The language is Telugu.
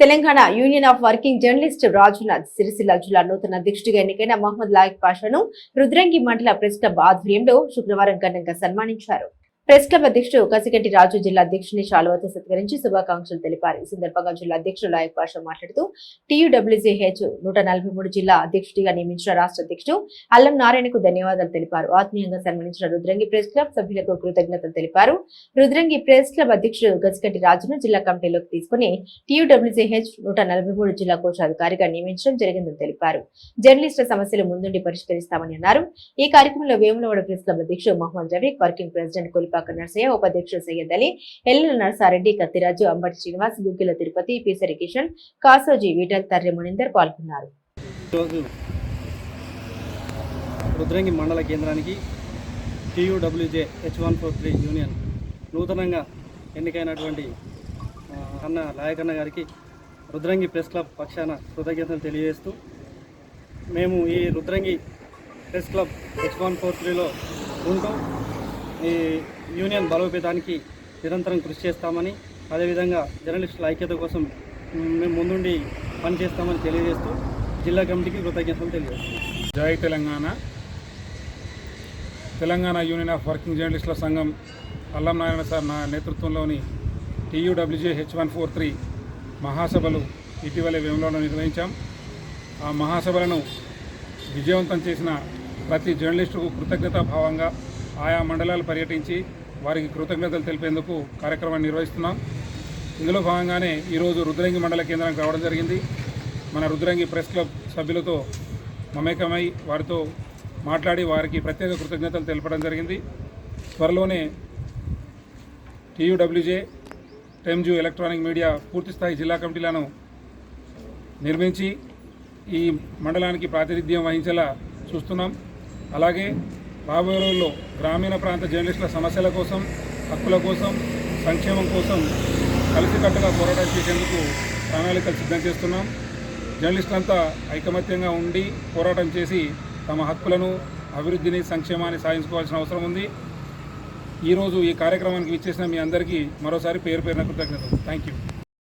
Telangana union of working journalist Rajunath Sircilla జిల్లా నూతన అధ్యక్షుడిగా ఎన్నికైన మహమ్మద్ లాయక్ పాషాను రుద్రంగి మండల ప్రెస్ క్లబ్ ఆధ్వర్యంలో శుక్రవారం ఘనంగా సన్మానించారు. ప్రెస్ క్లబ్ అధ్యక్షుడు కసిగంటి రాజు జిల్లా అధ్యక్షుని శాలువతో సత్కరించి శుభాకాంక్షలు తెలిపారు. ఈ సందర్భంగా జిల్లా అధ్యక్షుడు లాయక్ పాషా మాట్లాడుతూ టీయూడబ్ల్యూజీహెచ్ నూట నలభై మూడు జిల్లా అధ్యక్షుడిగా నియమించిన రాష్ట్ర అధ్యక్షుడు అల్లం నారాయణకు ధన్యవాదాలు తెలిపారు. ఆత్మీయంగా సన్మానించిన రుద్రంగి ప్రెస్ క్లబ్ సభ్యులకు కృతజ్ఞతలు తెలిపారు. రుద్రంగి ప్రెస్ క్లబ్ అధ్యక్షుడు గజగంటి రాజును జిల్లా కమిటీలోకి తీసుకుని టీయూడబ్ల్యూజీహెచ్ నూట నలభై మూడు జిల్లా కోశాధికారిగా నియమించడం జరిగిందని తెలిపారు. జర్నలిస్టుల సమస్యలు ముందుండి పరిష్కరిస్తామని అన్నారు. ఈ కార్యక్రమంలో వేములవాడ ప్రెస్ క్లబ్ అధ్యక్షుడు మహమ్మద్ రఫీక్ వర్కింగ్ ప్రెసిడెంట్ కొలిపాక నర్సయ్య ఉపాధ్యక్షుడు సయ్యద్ అలీ ఎల్ఎల నర్సారెడ్డి కత్తిరాజు అంబటి శ్రీనివాస్ గుగ్గిల తిరుపతి పీసరి కిషన్ కాసోజీ విఠల్ తర్రె మునిందర్ పాల్గొన్నారు రుద్రంగి మండల కేంద్రానికి TUWJ H one four three union నూతనంగా ఎన్నికైనటువంటి అన్న లాయకన్న గారికి రుద్రంగి ప్రెస్ క్లబ్ పక్షాన కృతజ్ఞతలు తెలియజేస్తూ మేము ఈ Rudrangi press club H one four త్రీలో ఉంటూ. ఈ యూనియన్ బలోపేతానికి నిరంతరం కృషి చేస్తామని అదేవిధంగా జర్నలిస్టుల ఐక్యత కోసం మేము ముందుండి పనిచేస్తామని తెలియజేస్తూ జిల్లా కమిటీకి కృతజ్ఞతలు తెలియజేస్తాం జై Telangana. Telangana union of working జర్నలిస్టుల సంఘం అల్లం నారాయణ సార్ నా నేతృత్వంలోని TUWJ H one four three మహాసభలు ఇటీవలే వేములలో నిర్వహించాం. ఆ మహాసభలను విజయవంతం చేసిన ప్రతి జర్నలిస్టుకు కృతజ్ఞతా భావంగా ఆయా మండలాలు పర్యటించి వారికి కృతజ్ఞతలు తెలిపేందుకు కార్యక్రమాన్ని నిర్వహిస్తున్నాం. ఇందులో భాగంగానే ఈరోజు రుద్రంగి మండల కేంద్రానికి రావడం జరిగింది. మన రుద్రంగి ప్రెస్ క్లబ్ సభ్యులతో మమేకమై వారితో మాట్లాడి వారికి ప్రత్యేక కృతజ్ఞతలు తెలపడం జరిగింది. త్వరలోనే టీయూడబ్ల్యూజే టెమ్జు ఎలక్ట్రానిక్ మీడియా పూర్తిస్థాయి జిల్లా కమిటీలను నిర్మించి ఈ మండలానికి ప్రాతినిధ్యం వహించేలా చూస్తున్నాం. అలాగే రాబోయే రోజుల్లో గ్రామీణ ప్రాంత జర్నలిస్టుల సమస్యల కోసం హక్కుల కోసం సంక్షేమం కోసం కలిసికట్టుగా పోరాటం చేసేందుకు ప్రణాళికలు సిద్ధం చేస్తున్నాం. జర్నలిస్టులంతా ఐకమత్యంగా ఉండి పోరాటం చేసి తమ హక్కులను అభివృద్ధిని సంక్షేమాన్ని సాధించుకోవాల్సిన అవసరం ఉంది. ఈరోజు ఈ కార్యక్రమానికి విచ్చేసిన మీ అందరికీ మరోసారి పేరు పేరున కృతజ్ఞతలు. Thank you